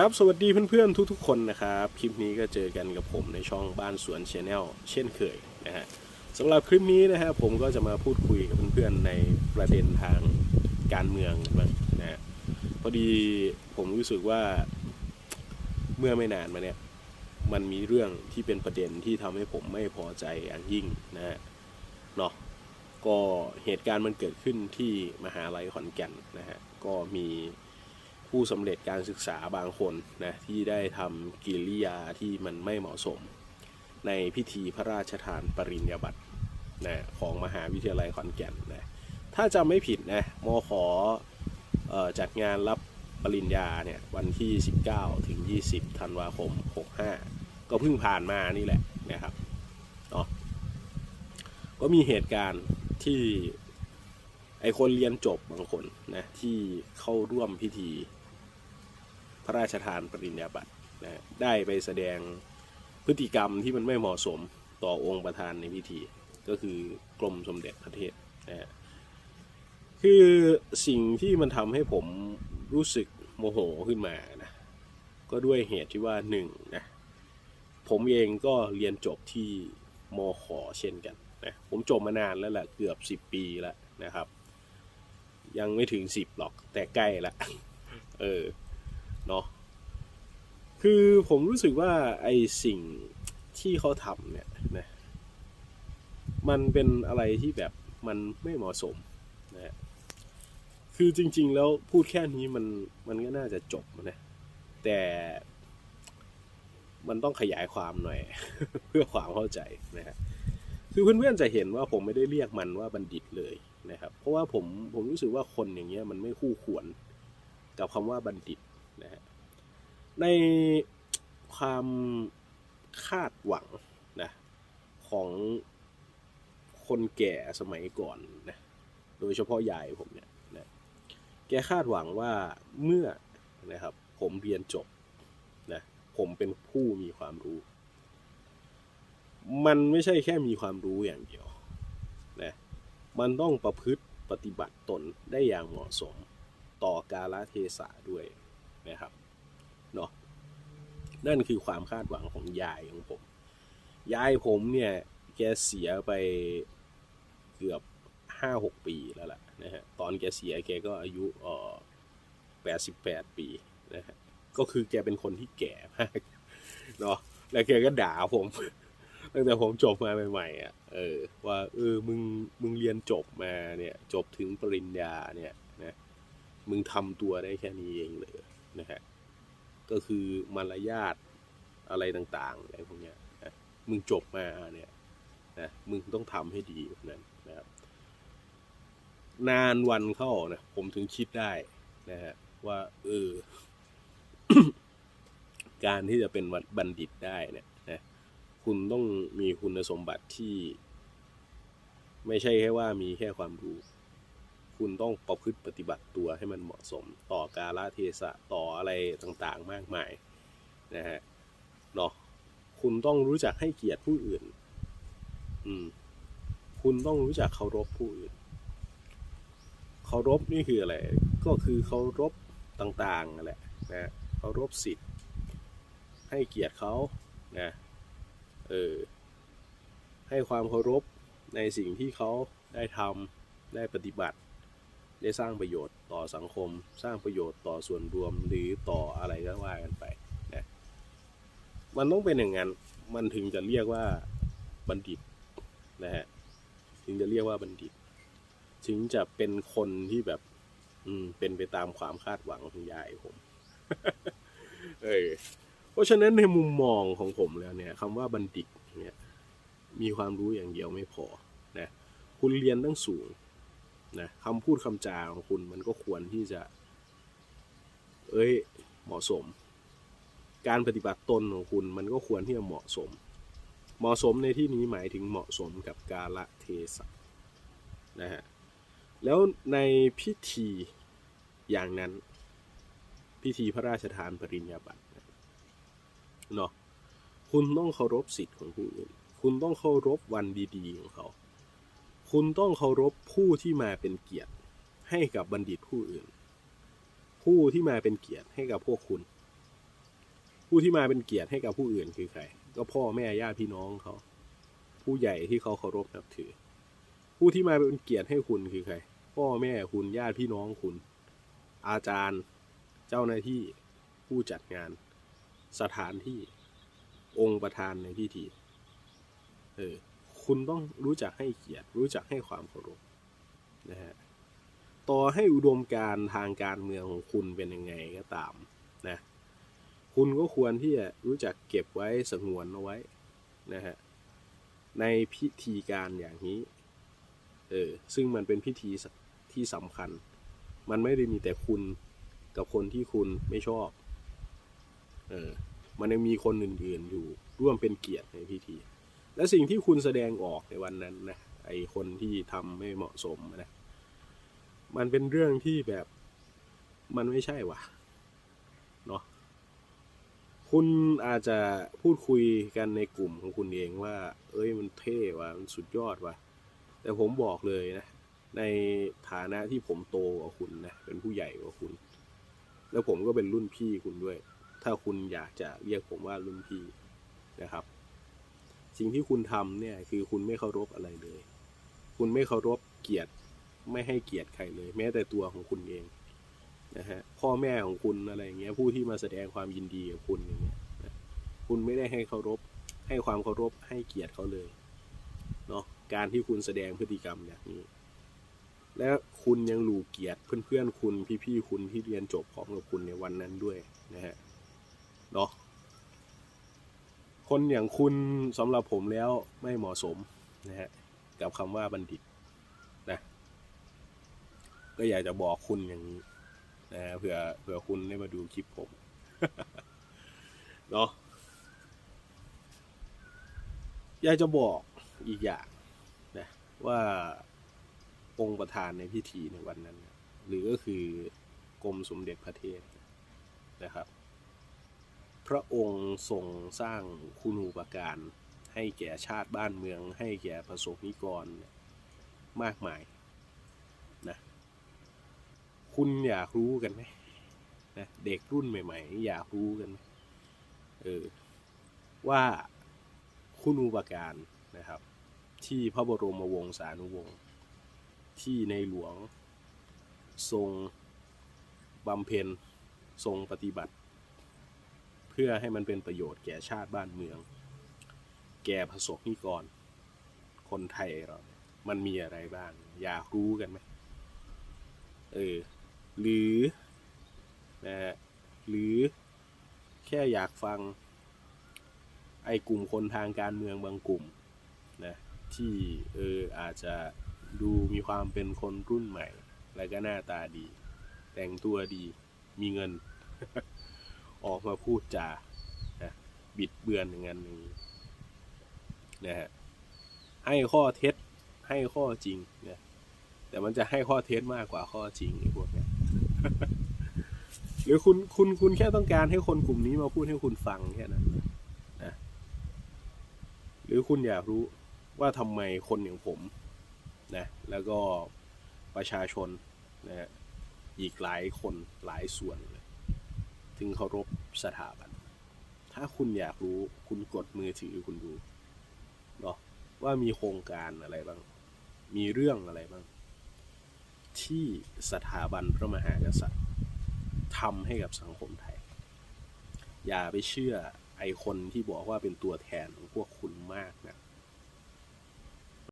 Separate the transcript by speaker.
Speaker 1: ครับ สวัสดีเพื่อนๆทุกๆ คนนะครับ คลิปนี้ก็เจอกันกับผมในช่องบ้านสวนชาแนลเช่นเคยนะฮะสำหรับคลิปนี้นะฮะผมก็จะมาพูดคุยกับเพื่อนๆในประเด็นทางการเมืองบ้างนะฮะพอดีผมรู้สึกว่าเมื่อไม่นานมาเนี่ยมันมีเรื่องที่เป็นประเด็นที่ทำให้ผมไม่พอใจอย่างยิ่งนะฮะเนาะก็เหตุการณ์มันเกิดขึ้นที่มหาลัยขอนแก่นนะฮะก็มี ผู้สำเร็จการศึกษาบางคนนะที่ได้ทำกิริยาที่มันไม่เหมาะสม ในพิธีพระราชทานปริญญาบัตรนะของมหาวิทยาลัยขอนแก่นนะถ้าจำไม่ผิดนะมขออจัดงานรับปริญญาเนี่ยวันที่ 19 ถึง 20 ธันวาคม 65 ก็เพิ่งผ่านมานี่แหละนะครับเนาะก็มีเหตุการณ์ที่ไอคนเรียนจบบางคนนะที่เข้าร่วมพิธี พระราชทานปริญญาบัตรนะได้ไปแสดงพฤติกรรมที่มันไม่เหมาะสมต่อองค์ประธานในพิธี ก็คือกรมสมเด็จพระเทพนะคือสิ่งที่มันทำให้ผมรู้สึกโมโหขึ้นมานะก็ด้วยเหตุที่ว่าหนึ่งนะผมเองก็เรียนจบที่มขเช่นกันนะผมจบมานานแล้วแหละเกือบสิบ10 ปีแล้วนะครับ ยังไม่ถึงสิบหรอกแต่ใกล้ละเออ เนาะคือผมรู้สึกว่าไอสิ่งที่เขาทำเนี่ยนะมันเป็นอะไรที่แบบมันไม่เหมาะสมนะฮะคือจริง ๆ แล้วพูดแค่นี้มันมันก็น่าจะจบนะแต่มันต้องขยายความหน่อย เพื่อความเข้าใจนะฮะคือเพื่อนๆจะเห็นว่าผมไม่ได้เรียกมันว่าบัณฑิตเลยนะครับ เพราะว่าผมผมรู้สึกว่าคนอย่างเงี้ยมันไม่คู่ควรกับคำว่าบัณฑิต นะฮะในความคาดหวังนะของคนแก่สมัยก่อนนะโดยเฉพาะยายผมเนี่ยนะแกคาดหวังว่าเมื่อนะครับผมเรียนจบนะผมเป็นผู้มีความรู้ มันไม่ใช่แค่มีความรู้อย่างเดียวนะมันต้องประพฤติปฏิบัติตนได้อย่างเหมาะสมต่อกาลเทศะด้วย นะครับเนาะนั่นคือความคาดหวังของยายของผม ยายผมเนี่ย แกเสียไปเกือบห้าหกปีแล้วล่ะนะฮะตอนแกเสียแกก็อายุเออแปดสิบแปดปีนะฮะก็คือแกเป็นคนที่แก่มากเนาะแล้วแกก็ด่าผมตั้งแต่ผมจบมาใหม่ๆอะเออว่าเออมึงมึงเรียนจบมาเนี่ยจบถึงปริญญาเนี่ยนะมึงทำตัวได้แค่นี้เองเลย นะฮะก็คือมารยาทอะไรต่างๆอะไรพวกเนี้ยนะมึงจบมาเนี่ยนะมึงต้องทำให้ดีแบบนั้นนะครับนานวันเข้านะผมถึงคิดได้นะฮะว่าเออการที่จะเป็นบัณฑิตได้เนี่ยนะคุณต้องมีคุณสมบัติที่ ไม่ใช่แค่ว่ามีแค่ความรู้ คุณต้องประพฤติปฏิบัติตัวให้มันเหมาะสมต่อกาลเทศะต่ออะไรต่างๆมากมายนะฮะเนาะคุณต้องรู้จักให้เกียรติผู้อื่น อืม คุณต้องรู้จักเคารพผู้อื่น เคารพนี่คืออะไร ก็คือเคารพต่างๆนั่นแหละนะเคารพสิทธิ์ ให้เกียรติเขานะเออให้ความเคารพในสิ่งที่เขาได้ทำได้ปฏิบัติ ได้สร้างประโยชน์ต่อสังคม สร้างประโยชน์ต่อส่วนรวมหรือต่ออะไรก็ว่ากันไปนะมันต้องเป็นอย่างนั้นมันถึงจะเรียกว่าบัณฑิตนะฮะถึงจะเรียกว่าบัณฑิต ถึงจะเป็นคนที่แบบ อืมเป็นไปตามความคาดหวังของยายผมเออเพราะฉะนั้นในมุมมองของผมแล้วเนี่ยคำว่าบัณฑิตเนี่ย มีความรู้อย่างเดียวไม่พอนะคุณเรียนตั้งสูง นะคำพูดคำจาของคุณมันก็ควรที่จะ เอ้ยเหมาะสม การปฏิบัติตนของคุณมันก็ควรที่จะเหมาะสม เหมาะสมในที่นี้หมายถึงเหมาะสมกับกาลเทศะนะฮะแล้วในพิธีอย่างนั้น พิธีพระราชทานปริญญาบัตรเนี่ยเนาะคุณต้องเคารพสิทธิ์ของผู้อื่น คุณต้องเคารพวันดี ๆ ของเขา คุณต้องเคารพผู้ที่มาเป็นเกียรติ ให้กับบัณฑิตผู้อื่น ผู้ที่มาเป็นเกียรติให้กับพวกคุณ ผู้ที่มาเป็นเกียรติให้กับผู้อื่นคือใคร ก็พ่อแม่ญาติพี่น้องเขา ผู้ใหญ่ที่เขาเคารพนับถือ ผู้ที่มาเป็นเกียรติให้คุณคือใคร พ่อแม่คุณญาติพี่น้องคุณ อาจารย์ เจ้าหน้าที่ ผู้จัดงาน สถานที่ องค์ประธานในพิธี เออ คุณต้องรู้จักให้เกียรติ รู้จักให้ความเคารพนะฮะต่อให้อุดมการทางการเมืองของคุณเป็นยังไงก็ตามนะคุณก็ควรที่จะรู้จักเก็บไว้สงวนเอาไว้นะฮะในพิธีการอย่างนี้เออซึ่งมันเป็นพิธีที่สำคัญ มันไม่ได้มีแต่คุณกับคนที่คุณไม่ชอบเออมันยังมีคนอื่นๆอยู่ร่วมเป็นเกียรติในพิธี และสิ่งที่คุณแสดงออกในวันนั้นนะไอคนที่ทำไม่เหมาะสมนะมันเป็นเรื่องที่แบบมันไม่ใช่ว่ะเนาะคุณอาจจะพูดคุยกันในกลุ่มของคุณเองว่า เอ้ยมันเท่ว่ะมันสุดยอดว่ะแต่ผมบอกเลยนะในฐานะที่ผมโตกว่าคุณนะเป็นผู้ใหญ่กว่าคุณ แล้วผมก็เป็นรุ่นพี่คุณด้วย ถ้าคุณอยากจะเรียกผมว่ารุ่นพี่นะครับ สิ่งที่คุณทำเนี่ยคือคุณไม่เคารพอะไรเลย คุณไม่เคารพเกียรติไม่ให้เกียรติใครเลย แม้แต่ตัวของคุณเองนะฮะพ่อแม่ของคุณอะไรอย่างเงี้ยผู้ที่มาแสดงความยินดีกับคุณอย่างเงี้ยคุณไม่ได้ให้เคารพให้ความเคารพให้เกียรติเขาเลยเนาะการที่คุณแสดงพฤติกรรมอย่างนี้ และคุณยังหลูเกียรติเพื่อนๆคุณพี่ๆคุณที่เรียนจบพร้อมกับคุณในวันนั้นด้วยนะฮะเนาะ คนอย่างคุณสำหรับผมแล้วไม่เหมาะสมนะฮะกับคำว่าบัณฑิตนะก็อยากจะบอกคุณอย่างนี้นะเผื่อเผื่อคุณได้มาดูคลิปผมเนาะอยากจะบอกอีกอย่างนะว่าองค์ประธานในพิธีในวันนั้น หรือก็คือกรมสมเด็จพระเทพนะครับ พระองค์ทรงสร้างคุณูปการ ให้แก่ชาติบ้านเมือง ให้แก่ประสบนิกรมากมายนะคุณอยากรู้กันไหมนะเด็กรุ่นใหม่ๆ อยากรู้กันไหมเออว่าคุณูปการนะครับ ที่พระบรมวงศานุวงศ์ที่ในหลวงทรงบำเพ็ญทรงปฏิบัติ พื่อให้มันเป็นประโยชน์แก่ชาติบ้านเมือง แก่ประสบนิกร คนไทยเรา มันมีอะไรบ้าง อยากรู้กันไหมเออ หรือนะฮะหรือแค่อยากฟัง ไอ้กลุ่มคนทางการเมืองบางกลุ่มนะที่เอออาจจะดูมีความเป็นคนรุ่นใหม่ แล้วก็หน้าตาดี แต่งตัวดีมีเงิน ออกมาพูดจานะบิดเบือนอย่างนั้นอย่างนี้นะฮะให้ข้อเท็จให้ข้อจริงนะแต่มันจะให้ข้อเท็จมากกว่าข้อจริงไอ้พวกนี้หรือคุณคุณคุณแค่ต้องการให้คนกลุ่มนี้มาพูดให้คุณฟังแค่นั้นนะหรือคุณอยากรู้ว่าทำไมคนอย่างผมนะแล้วก็ประชาชนนะฮะอีกหลายคนหลายส่วน ถึงเคารพสถาบัน ถ้าคุณอยากรู้คุณกดมือถือคุณดูเนาะว่ามีโครงการอะไรบ้าง มีเรื่องอะไรบ้าง ที่สถาบันพระมหากษัตริย์ทำให้กับสังคมไทย อย่าไปเชื่อไอคนที่บอกว่าเป็นตัวแทนของพวกคุณมาก